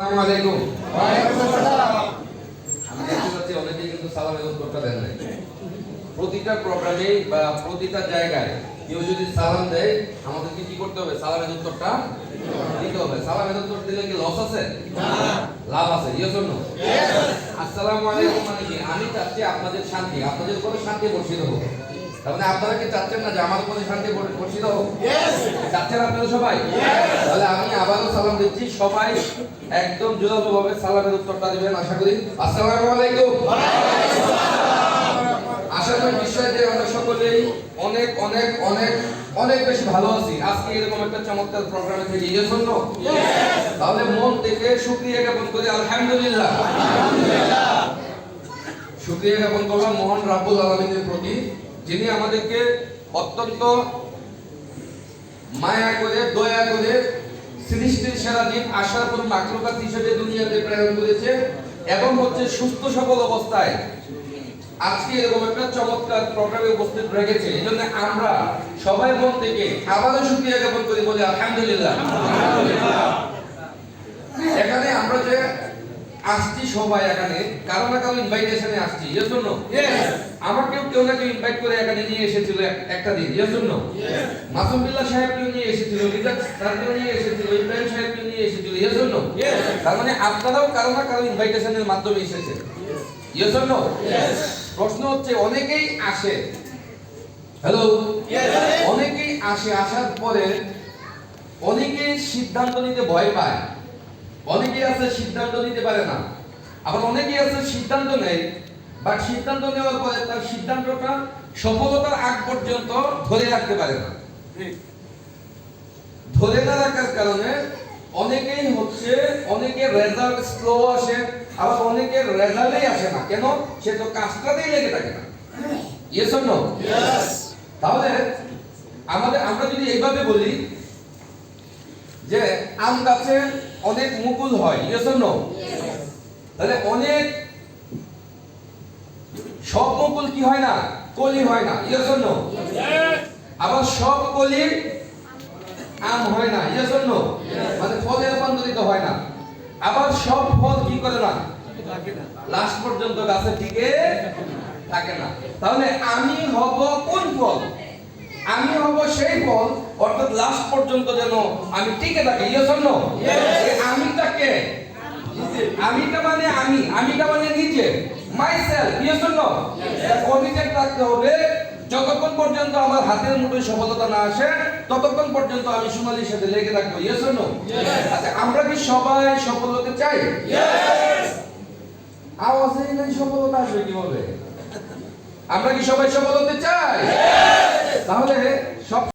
আলাইকুম দেন নাই। প্রতিটা প্রোগ্রামে বা প্রতিটা জায়গায় কেউ যদি সালাম দেয় আমাদেরকে কি করতে হবে? সালামের উত্তরটা দিতে হবে। সালামের উত্তর দিলে কি লস আছে? লাভ আছে। ইয়েস অর নো আসসালামু আলাইকুম মানে কি? আমি চাচ্ছি আপনাদের শান্তি। আপনাদের উপরে শান্তি বর্ষিত হোক। মানে আপনারা কি চাচ্ছেন না যে আমার উপরে শান্তি বর- বর্ষিত হোক? চাচ্ছেন আপনারা সবাই? তাহলে আমি আবারও সালাম দিচ্ছি। সবাই একদম জোরালো ভাবে সালামের উত্তরটা দিবেন আশা করি। আসসালামু আলাইকুম। আশা করি বিষয় যে আমরা সকলেই অনেক অনেক অনেক অনেক বেশি ভালো আছি। আজকে এরকম একটা চমৎকার প্রোগ্রামে থেকে এই জন্য তাহলে মন থেকে শুক্রিয়া জ্ঞাপন করি আলহামদুলিল্লাহ। শুক্রিয়া জ্ঞাপন করলাম মহান রাব্বুল আলমিনের প্রতি। যিনি আমাদেরকে অত্যন্ত মায়া করে, দয়া করে সৃষ্টির সেরা দ্বীপ আশারপুর মাকলুকাত হিসেবে দুনিয়াতে প্রেরণ করেছে এবং হচ্ছে সুস্থ সবল অবস্থায় আজকে এরকম একটা চমৎকার প্রোগ্রামে উপস্থিত রেখেছে। এই জন্য আমরা সবাই মন থেকে আবারও শুক্রিয়া জ্ঞাপন করি বলি আলহামদুলিল্লাহ এখানে আমরা যে আসছি সবাই এখানে। কারও না কারও ইনভাইটেশনে আসছি এর জন্য আমাকেও কেউ না কেউ ইনভাইট করে এখানে নিয়ে এসেছিল একটা দিন এর জন্য মাসুম বিল্লাহ সাহেবকেও নিয়ে এসেছিল রিজাক স্যারকেও নিয়ে এসেছিল ইব্রাহিম সাহেবকেও নিয়ে এসেছিল এর জন্য তার মানে আপনারাও কারও না কারও ইনভাইটেশনের মাধ্যমে এসেছেন। ইয়েস অর নো প্রশ্ন হচ্ছে অনেকেই আসে। হ্যালো অনেকেই আসে আসার পরে অনেকেই সিদ্ধান্ত নিতে ভয় পায়। অনেকেই আছে সিদ্ধান্ত নিতে পারে না। আবার অনেকেই আছে সিদ্ধান্ত নেয় বাট সিদ্ধান্ত নেওয়ার পরে তার সিদ্ধান্তটা সফলতার আগ পর্যন্ত ধরে রাখতে পারে না। ধরে না রাখার কারণে অনেকেই হচ্ছে অনেকের রেজাল্ট স্লো আসে আবার অনেকের রেজাল্টই আসে না। কেন? সে তো কাজটাতেই লেগে থাকে না। ইয়েস অর নো তাহলে আমাদের আমরা যদি এইভাবে বলি যে আম গাছে অনেক মুকুল হয় ইয়েস অর নো? তাহলে অনেক সব মুকুল কি হয় না? কলি হয় না ইয়েস অর নো? আবার সব কলি আম হয় না ইয়েস অর নো? মানে ফলে রূপান্তরিত হয় না। আবার সব ফল কি করে না? লাস্ট পর্যন্ত গাছে টিকে থাকে না। তাহলে আমি হব কোন ফল? আমি হব সেই ফল লাস্ট পর্যন্ত যেন আমি টিকে থাকি। আমিটাকে আমিটা মানে আমি। আমিটা মানে নিজে। থাকতে হবে। যতক্ষণ পর্যন্ত আমার হাতের মুঠোয় সফলতা না আসে ততক্ষণ পর্যন্ত আমি সোনালির সাথে লেগে থাকব। ইয়েস অর নো আচ্ছা আমরা কি সবাই সফল হতে চাই? আওয়াজেই নাই সফলতা আসবে কীভাবে? আমরা কি সবাই সফল হতে চাই? তাহলে